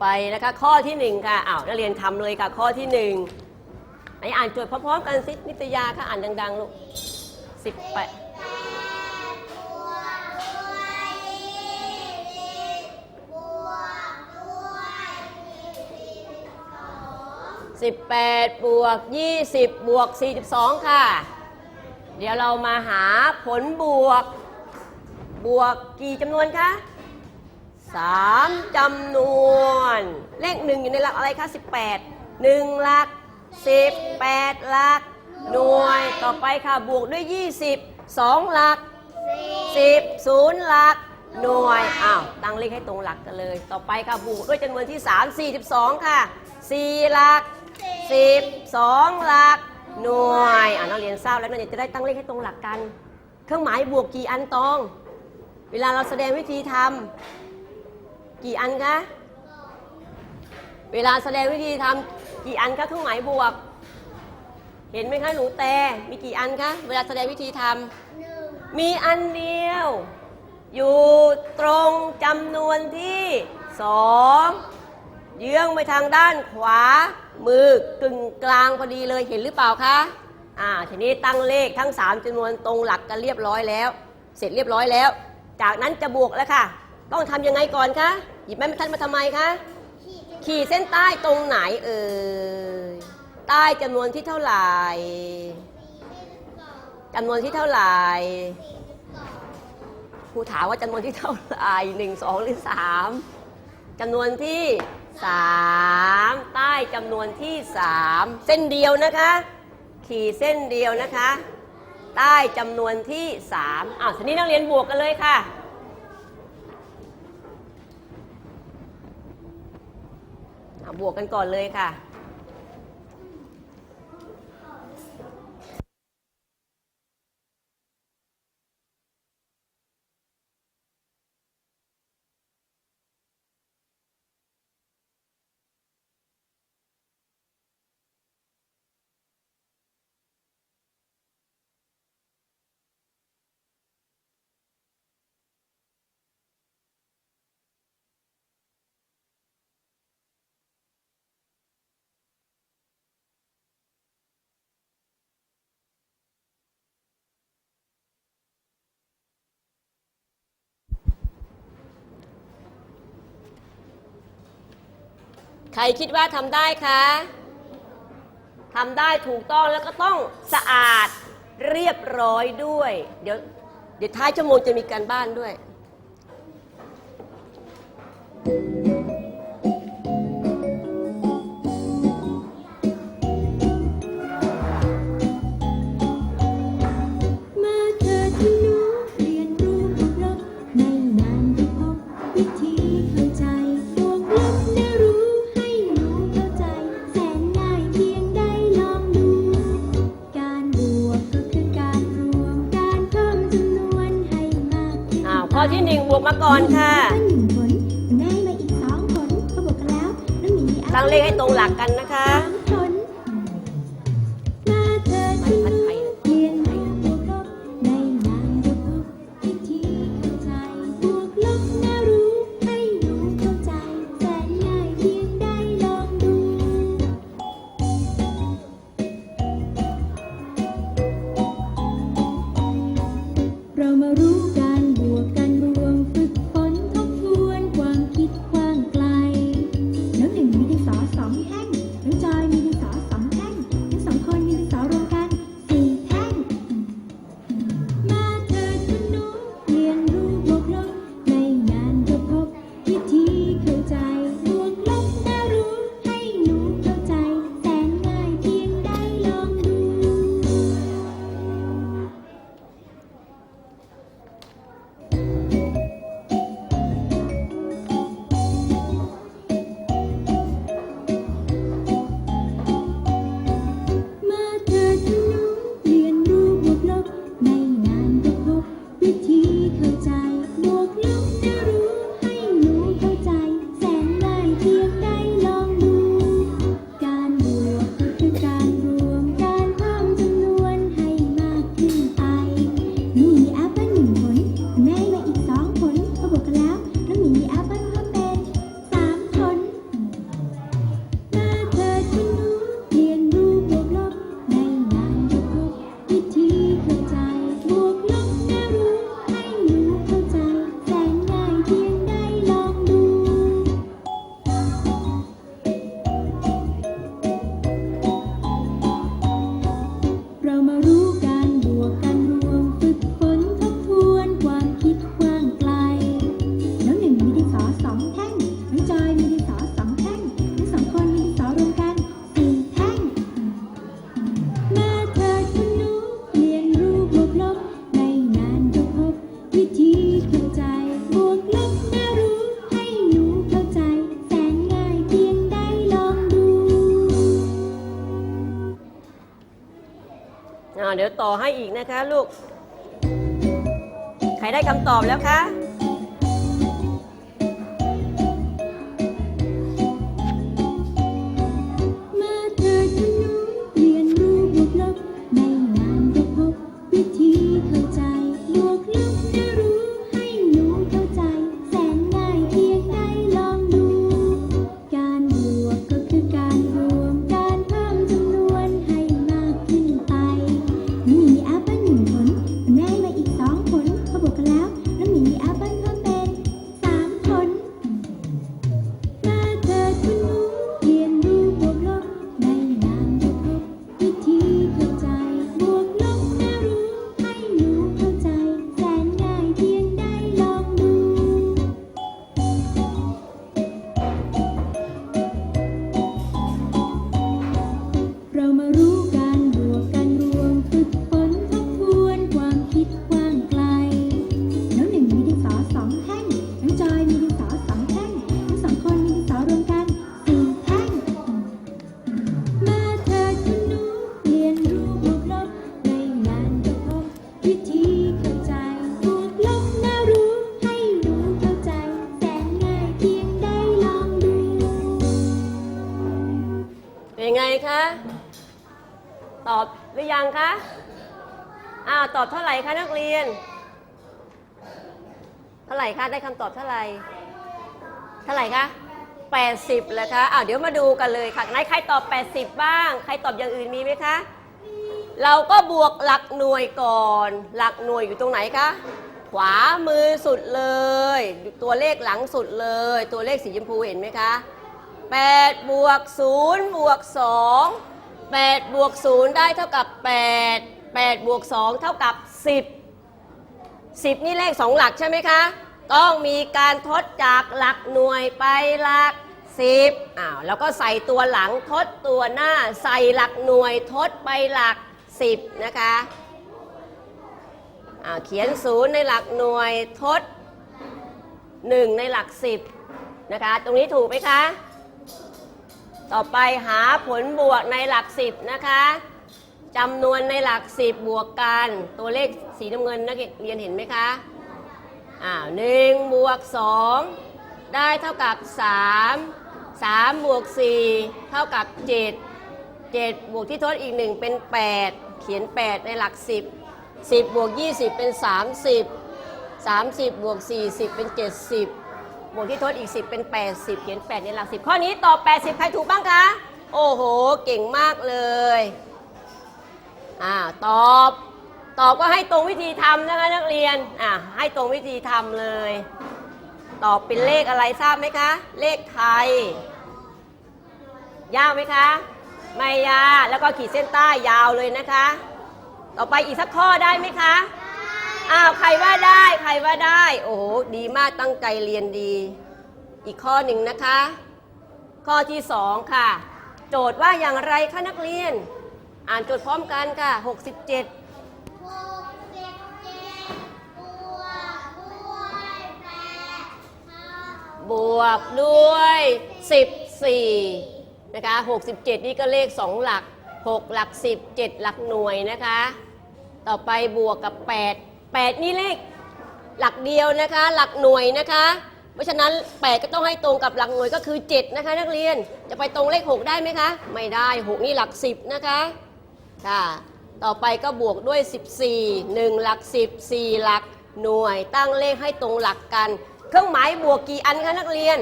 ไปนะคะ ข้อที่หนึ่งค่ะอ้าวนักเรียนทำเลยค่ะ ข้อที่หนึ่งไหนอ่านโจทย์พร้อมๆกันสินิตยาค่ะอ่านดังๆลูกสิบแปดสิบแปดบวกยี่สิบบวกสี่สิบสองค่ะ เดี๋ยวเรามาหาผลบวก บวกกี่จำนวนคะ สามจำนวน เลขหนึ่งอยู่ในหลักอะไรคะสิบแปดหนึ่งหลักสิบแปดหลัก หน่วยต่อไปค่ะบวกด้วยยี่สิบสองหลักสิบศูนย์หลัก หน่วยอ้าวตั้งเลขให้ตรงหลักกันเลย ต่อไปค่ะบวกด้วยจำนวนที่สามสี่สิบสองค่ะสี่หลักสิบสองหลัก หน่วยอ่านักเรียนทราบแล้วนักเรียนจะได้ตั้งเลขให้ตรงหลักกัน เครื่องหมายบวกกี่อันตอง เวลาเราแสดงวิธีทำ กี่อันคะ เวลาแสดงวิธีทำกี่อันคะเครื่องหมายบวก เห็นไหมคะหนูแต่มีกี่อันคะ เวลาแสดงวิธีทำมีอันเดียว อยู่ตรงจำนวนที่สองเยื้องไปทางด้านขวา มือกึ่งกลางพอดีเลยเห็นหรือเปล่าคะอ่าทีนี้ตั้งเลขทั้ง 3จำนวนตรงหลักกันเรียบร้อยแล้ว เสร็จเรียบร้อยแล้ว จากนั้นจะบวกแล้วค่ะ ต้องทำยังไงก่อนคะ หยิบไม้บรรทัดมาทำไมคะ ขีดเส้นใต้ตรงไหนเอ่ย ใต้จำนวนที่เท่าไหร่ จำนวนที่เท่าไหร่ครูถามว่าจำนวนที่เท่าไหร่หนึ่งสองหรือสามจำนวนที่สามใต้จำนวนที่สามเส้นเดียวนะคะ ขีดเส้นเดียวนะคะ ใต้จำนวนที่สามอ้าวทีนี้นักเรียนบวกกันเลยค่ะ อะ บวกกันก่อนเลยค่ะ ใครคิดว่าทำได้คะทำได้ถูกต้องแล้วก็ต้องสะอาดเรียบร้อยด้วย เดี๋ยวเดี๋ยวท้ายชั่วโมงจะมีการบ้านด้วยมาเธอที่หนูเรียนรู้บวกในนานได้พบวิธี ก่อนค่ะได้มาอีกสองผลพอบวกกันแล้วน้องหมีมีอะไรตั้งเลขให้ตรงหลักกันนะคะ ลูก ใครได้คำตอบแล้วคะ คะ ตอบหรือยังคะ อ้าวตอบเท่าไหร่คะนักเรียน เท่าไหร่คะได้คำตอบเท่าไหร่ เท่าไหร่คะ80เลยคะอ้าวเดี๋ยวมาดูกันเลยค่ะไหนใครตอบ 80 บ้าง ใครตอบอย่างอื่นมีไหมคะ เราก็บวกหลักหน่วยก่อน หลักหน่วยอยู่ตรงไหนคะ ขวามือสุดเลย ตัวเลขหลังสุดเลย ตัวเลขสีชมพูเห็นไหมคะ 8 บวก 0 บวก 2 8 บวก 0 ได้เท่ากับ 8 8 บวก 2 เท่ากับ 10 10 นี่เลข 2 หลักใช่ไหมคะ ต้องมีการทดจากหลักหน่วยไปหลัก 10อ้าวแล้วก็ใส่ตัวหลังทดตัวหน้าใส่หลักหน่วยทดไปหลัก 10 นะคะอ่าเขียน 0 ในหลักหน่วยทด 1 ในหลัก 10 นะคะ ตรงนี้ถูกไหมคะ ต่อไปหาผลบวกในหลัก10นะคะจำนวนในหลัก10บบวกกันตัวเลขสีน้ำเงินนักเรียนเห็นไหมคะอ่าหนึ่งบวก2ได้เท่ากับ3 3บวก4เท่ากับ7 7บวกที่ทดอีก1เป็น8เขียน8ในหลัก10 10บบวก20เป็น30 30บามสิบบวก40เป็น70บ วกที่ทดอีก 10 เป็น 80 เขียน 8 ในหลัก 10 ข้อนี้ตอบ 80 ใครถูกบ้างคะ โอ้โห เก่งมากเลยอ่าตอบ ตอบก็ให้ตรงวิธีทำนะคะนักเรียนอ่าให้ตรงวิธีทำเลย ตอบเป็นเลขอะไรทราบไหมคะ เลขไทย ยาวไหมคะ ไม่ยาก แล้วก็ขีดเส้นใต้ยาวเลยนะคะ ต่อไปอีกสักข้อได้ไหมคะ อ้าวใครว่าได้ใครว่าได้ โอ้โหดีมากตั้งใจเรียนดี อีกข้อหนึ่งนะคะ ข้อที่สองค่ะ โจทย์ว่าอย่างไรคะนักเรียน อ่านโจทย์พร้อมกันค่ะ 67หกสิบเจ็ดบวกด้วยแปดบวกด้วย 14 นะคะ 67 นี่ก็เลข 2 หลัก 6 หลัก 10 7 หลักหน่วยนะคะ ต่อไปบวกกับ 8 8 นี่เลขหลักเดียวนะคะ หลักหน่วยนะคะ เพราะฉะนั้น 8 ก็ต้องให้ตรงกับหลักหน่วยก็คือ 7 นะคะ นักเรียนจะไปตรงเลข 6 ได้ไหมคะ ไม่ได้ 6 นี่หลัก 10 นะคะค่ะต่อไปก็บวกด้วย 14 1 หลัก 10 4 หลักหน่วย ตั้งเลขให้ตรงหลักกัน เครื่องหมายบวกกี่อันคะนักเรียน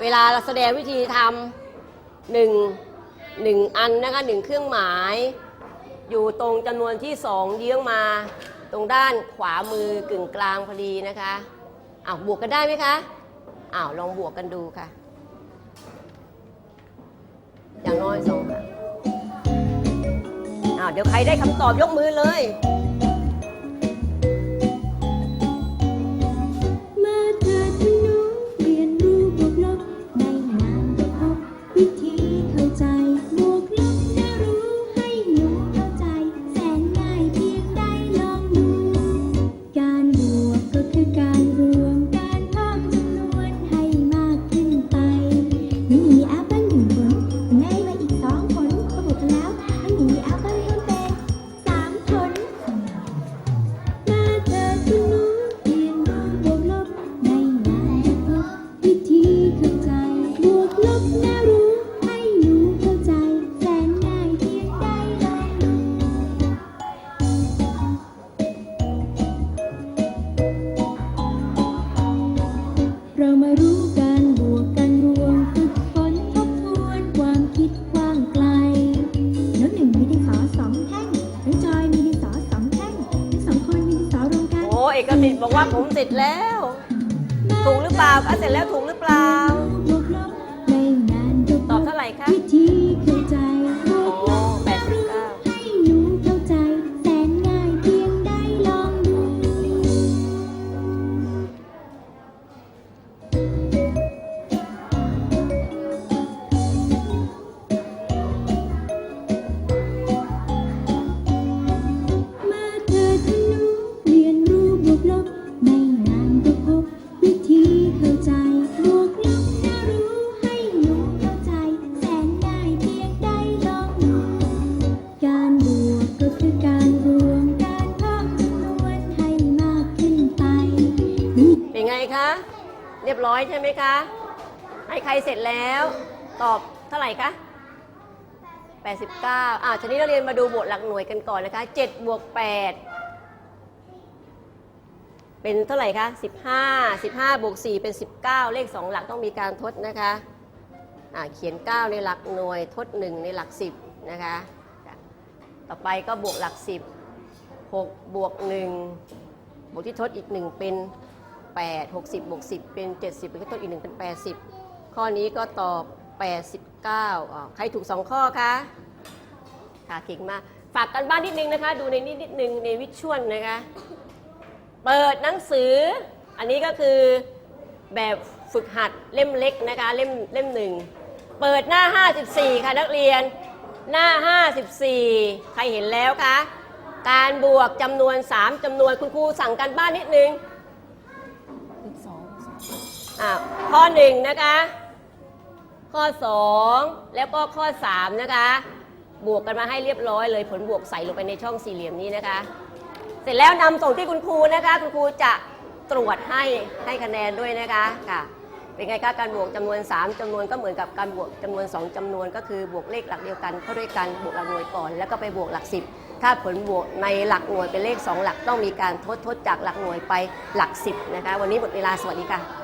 เวลาเราแสดงวิธีทำหนึ่งหนึ่งอันนะคะหนึ่งเครื่องหมาย อยู่ตรงจำนวนที่สองเยื้องมา ตรงด้านขวามือกึ่งกลางพอดีนะคะอ้าวบวกกันได้ไหมคะอ้าวลองบวกกันดูค่ะ อย่างน้อยสองค่ะอ้าวเดี๋ยวใครได้คำตอบยกมือเลย เอกสิทธิ์บอกว่าผมเสร็จแล้ว ถูกหรือเปล่าอะเสร็จแล้วถูกหรือเปล่า เป็นไงคะ เรียบร้อยใช่ไหมคะ ให้ใครเสร็จแล้ว ตอบเท่าไหร่คะ 89อ่าทีนี้เราเรียนมาดูบทหลักหน่วยกันก่อนนะคะ7บวก8เป็นเท่าไหร่คะ 15 15บวก4เป็น 19 เลข 2 หลักต้องมีการทดนะคะอ่าเขียน 9 ในหลักหน่วย ทด 1 ในหลัก 10 นะคะ ต่อไปก็บวกหลัก 10 6 บวก 1 บวกที่ทดอีก 1 เป็น 8 60บวก10 เป็น 70 เป็นที่ทดอีก1เป็น 80 ข้อนี้ก็ตอบ 89อ่าใครถูก 2 ข้อคะค่ะเก่งมาก ฝากกันบ้านนิดนึงนะคะ ดูในนี้นิดนึงในวิชวลนะคะ เปิดหนังสือ อันนี้ก็คือแบบฝึกหัดเล่มเล็กนะคะ เล่มเล่มหนึ่ง เปิดหน้า 54 ค่ะนักเรียน หน้า 54 ใครเห็นแล้วคะการบวกจำนวน 3จำนวนคุณครูสั่งกันบ้านนิดนึง อ่าข้อ1นะคะ ข้อ2แล้วก็ข้อ3นะคะ บวกกันมาให้เรียบร้อยเลยผลบวกใส่ลงไปในช่องสี่เหลี่ยมนี้นะคะ เสร็จแล้วนำส่งที่คุณครูนะคะ คุณครูจะตรวจให้ให้คะแนนด้วยนะคะค่ะ เป็นไงคะการบวกจำนวน 3จำนวนก็เหมือนกับการบวกจำนวน 2จำนวนก็คือบวกเลขหลักเดียวกันเข้าด้วยกันบวกหลักหน่วยก่อน แล้วก็ไปบวกหลัก 10 ถ้าผลบวกในหลักหน่วยเป็นเลข 2 หลักต้องมีการทดทดจากหลักหน่วยไปหลัก 10นะคะวันนี้หมดเวลาสวัสดีค่ะ